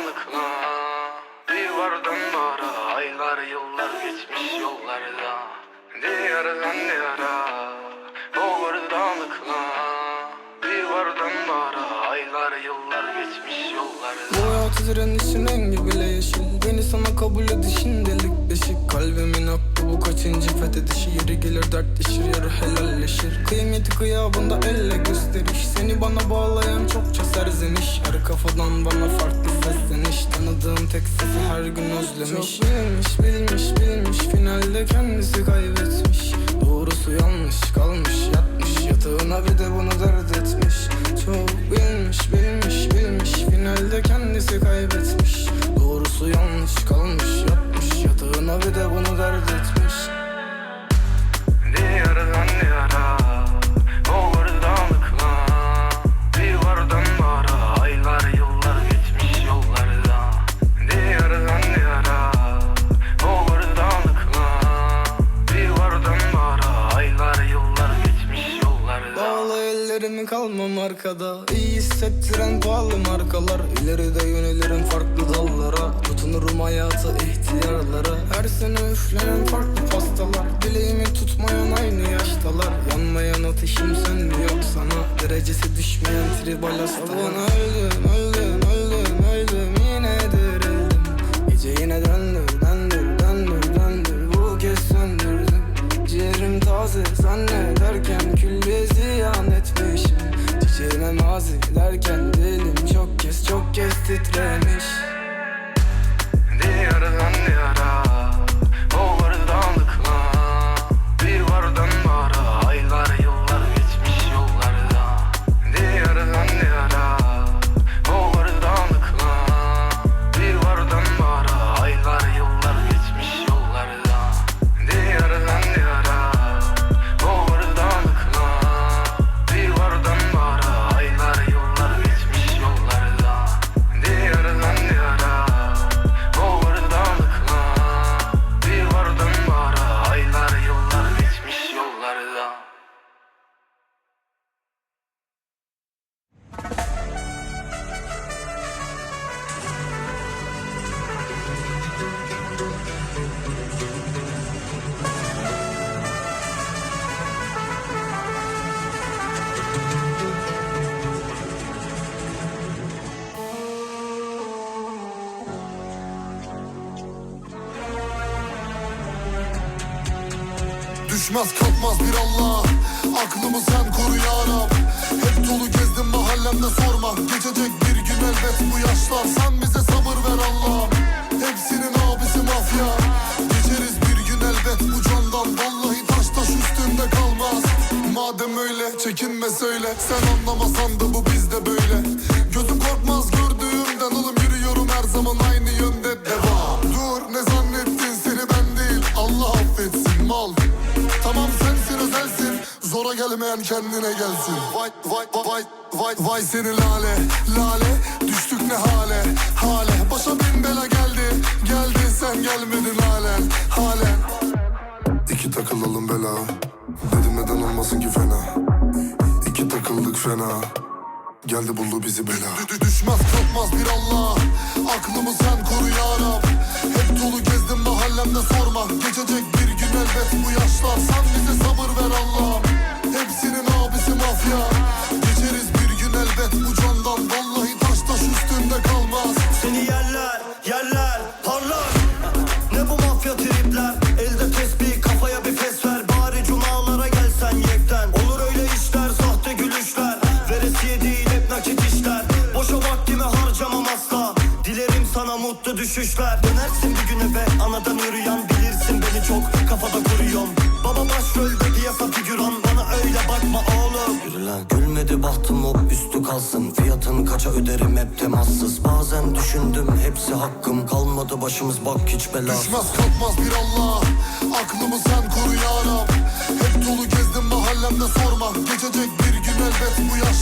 dağınıkla Bir vardan bara Aylar yıllar geçmiş yollarda. Diyardan diyara Olur dağınıkla. Bir vardan bara Aylar yıllar geçmiş yollarda. Bu hayatı direnişin rengi bile yeşil. Beni sana kabul edişin delik deşik. Kalbimin hakkı bu kaçıncı fethedişi? Yeri gelir dertleşir yarı helalleşir. Kıymeti kıyabında elle gösteriş. Seni bana bağlayan çokça serzeniş kafadan bana farklı sesleniş Tanıdığım tek sesi her gün özlemiş. Çok bilmiş bilmiş bilmiş. Finalde kendisi kaybetmiş. Doğrusu yanlış kalmış yatmış. Yatağına bir de bunu dert Bağlı ellerimi kalmam arkada. İyi hissettiren pahalı markalar. İleride yönelirim farklı dallara. Tutunurum hayatı ihtiyarlara. Her sene üflenen farklı pastalar. Dileğimi tutmayan aynı yaştalar. Yanmayan ateşim sönmüyor sana? Derecesi düşmeyen tribal hastalar. Öldüm öldüm öldüm öldüm. Yine dirildim. Gece yine döndür döndür döndür döndür Bu kez söndürdüm. Ciğerim taze zannederken külliye ziyan Çiçeğine mazi derken dilim çok kez çok kez titremiş Düşmez kalkmaz bir Allah. Aklımı sen koru ya Rab. Hep dolu gezdim mahallemde sorma. Geçecek bir gün elbet bu yaşlar. Sen bize sabır ver Allah'ım Hepsinin abisi mafya. Geçeriz bir gün elbet bu candan. Vallahi taş taş üstünde kalmaz. Madem öyle çekinme söyle. Sen anlamasan da bu bizde böyle Zora gelmeyen kendine gelsin. Vay vay vay vay. Vay seni lale lale. Düştük ne hale hale. Başa bin bela geldi geldi. Sen gelmedin halen halen İki takılalım bela. Dedim neden olmasın ki fena? İki takıldık fena. Geldi buldu bizi bela. Düşmez kalkmaz bir Allah. Aklımı sen koru ya Rab. Hep dolu gezdim mahallemde Sana mutlu düşüşler. Dönersin bir gün eve anadan yürüyen Bilirsin beni çok. Kafada kuruyorum. Baba başrolde piyasa figüran. Bana öyle bakma oğlum. Yürü gülmedi bahtım hop üstü kalsın. Fiyatını kaça öderim hep temassız. Bazen düşündüm hepsi hakkım. Kalmadı başımız bak hiç bela. Düşmez kalkmaz bir Allah. Aklımı sen koru ya Hep dolu gezdim mahallemde sorma. Geçecek bir gün elbet bu yaşlar